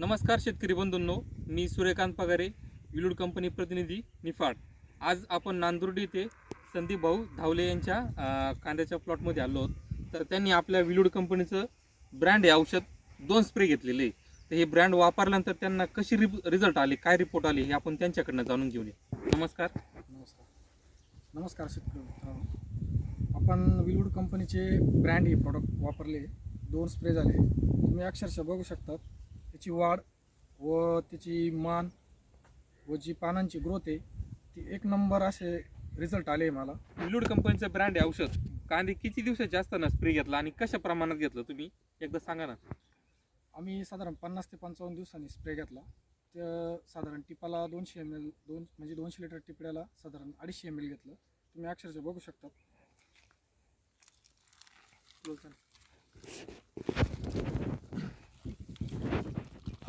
नमस्कार शेतकरी बंधूंनो मी सूर्यकांत पगारे विलूड कंपनी प्रतिनिधी निफाड. आज आपण नांदुर्डी येथे संदीप भाऊ धावले यांच्या कांद्याच्या प्लॉटमध्ये आलो आहोत. तर त्यांनी आपल्या विलूड कंपनीचं ब्रँड हे औषध दोन स्प्रे घेतलेले. आहे. तर हे ब्रँड वापरल्यानंतर त्यांना कशी रिप रिझल्ट आले काय रिपोर्ट आले हे आपण त्यांच्याकडनं जाणून घेऊया नमस्कार. नमस्कार. नमस्कार शेतकरी मित्रांनो. आपण विलवूड कंपनीचे ब्रँड हे प्रॉडक्ट वापरले. दोन स्प्रे झाले. तुम्ही अक्षरशः बघू शकतात. त्याची वाढ व त्याची मान व जी पानांची ग्रोथ आहे ती एक नंबर असे रिझल्ट आले मला. विलूड कंपनीचं ब्रँड आहे औषध. कांदे किती दिवसाचे असताना स्प्रे घेतला आणि कशा प्रमाणात घेतलं तुम्ही? एकदा सांगा ना. आम्ही साधारण पन्नास ते पंचावन्न दिवसांनी स्प्रे घेतला. तर साधारण टिपाला दोनशे एम एल दोन म्हणजे दोनशे लिटर टिपड्याला साधारण अडीचशे एम एल घेतलं. तुम्ही अक्षरशः बघू शकतात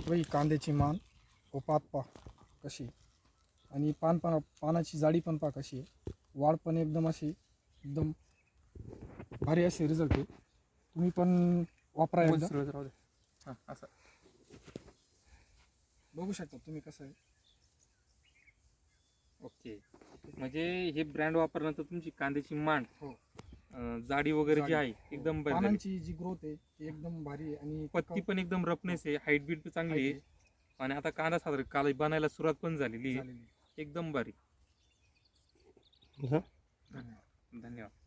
वही कांद्याची मान. व पात पा. कशी? आणि पान पान पानाची जाडी पण पा कशी आहे. वाढ पण एकदम अशी एकदम भारी असे रिझल्ट आहे. तुम्ही पण वापरा एकदा. हां, असं. बघू शकता तुम्ही कसं आहे. ओके. म्हणजे हे ब्रँड वापरल्यानंतर तुमची कांद्याची मांड हो. अं, जाडी वगैरे जी जाडी. आहे एकदम. पानांची जी ग्रोथ आहे ती एकदम भारी आहे आणि पत्ती पण एकदम रफनेस आहे हाईट बीट चांगली आहे. आणि आता कांदा साधारण काल बनायला सुरुवात पण झालेली आहे. झालेली आहे. एकदम भारी. धन्यवाद. धन्यवाद.